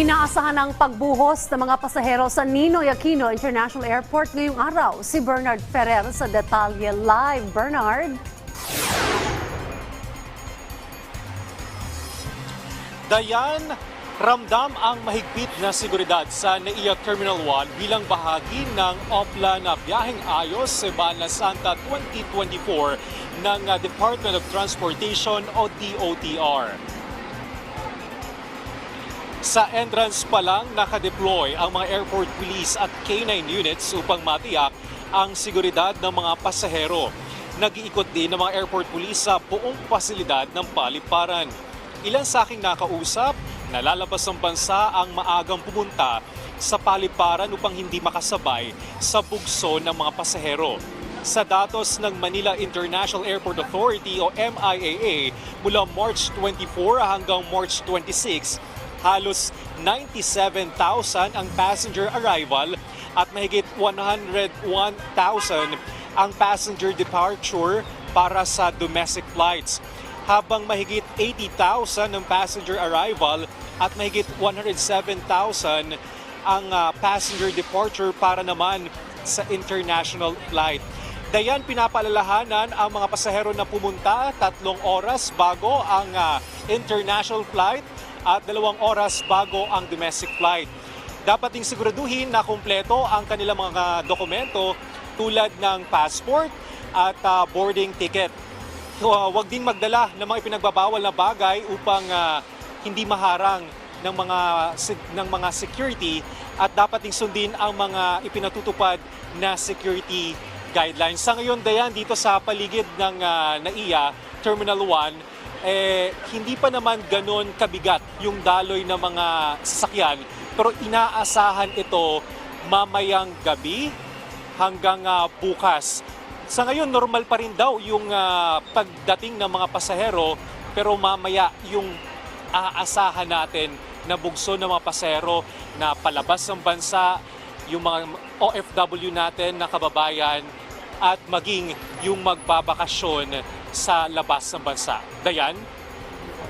Inaasahan ang pagbuhos ng mga pasahero sa Ninoy Aquino International Airport ngayong araw. Si Bernard Ferrer sa Detalye Live. Bernard? Dayan, ramdam ang mahigpit na seguridad sa NAIA Terminal 1 bilang bahagi ng OPLA na biyaheng ayos Semana Santa 2024 ng uh, Department of Transportation o DOTR. Sa entrance pa lang nakadeploy ang mga airport police at K9 units upang matiyak ang seguridad ng mga pasahero. Nag-iikot din ng mga airport police sa buong pasilidad ng paliparan. Ilan sa aking nakausap, nalalabas ng bansa ang maagang pumunta sa paliparan upang hindi makasabay sa bugso ng mga pasahero. Sa datos ng Manila International Airport Authority o MIAA mula March 24 hanggang March 26, halos 97,000 ang passenger arrival at mahigit 101,000 ang passenger departure para sa domestic flights habang mahigit 80,000 ang passenger arrival at mahigit 107,000 ang ah, passenger departure para naman sa international flight. Dayan pinapaalalahanan ang mga pasahero na pumunta tatlong oras bago ang ah, international flight at dalawang oras bago ang domestic flight. Dapat ding siguraduhin na kumpleto ang kanilang mga dokumento tulad ng passport at ah, boarding ticket. Uh, wag din magdala ng mga ipinagbabawal na bagay upang ah, hindi maharang ng mga ng mga security at dapat ding sundin ang mga ipinatutupad na security guidelines. Sa ngayon, Dayan, dito sa paligid ng ah, NAIA, Terminal 1, eh, hindi pa naman ganun kabigat yung daloy ng mga sasakyan pero inaasahan ito mamayang gabi hanggang ah, bukas. Sa ngayon, normal pa rin daw yung ah, pagdating ng mga pasahero pero mamaya yung aasahan natin na bugso ng mga pasahero na palabas ng bansa, yung mga OFW natin na kababayan at maging yung magbabakasyon sa labas ng bansa. Dayan?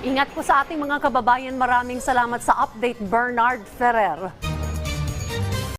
Ingat po sa ating mga kababayan. Maraming salamat sa update, Bernard Ferrer.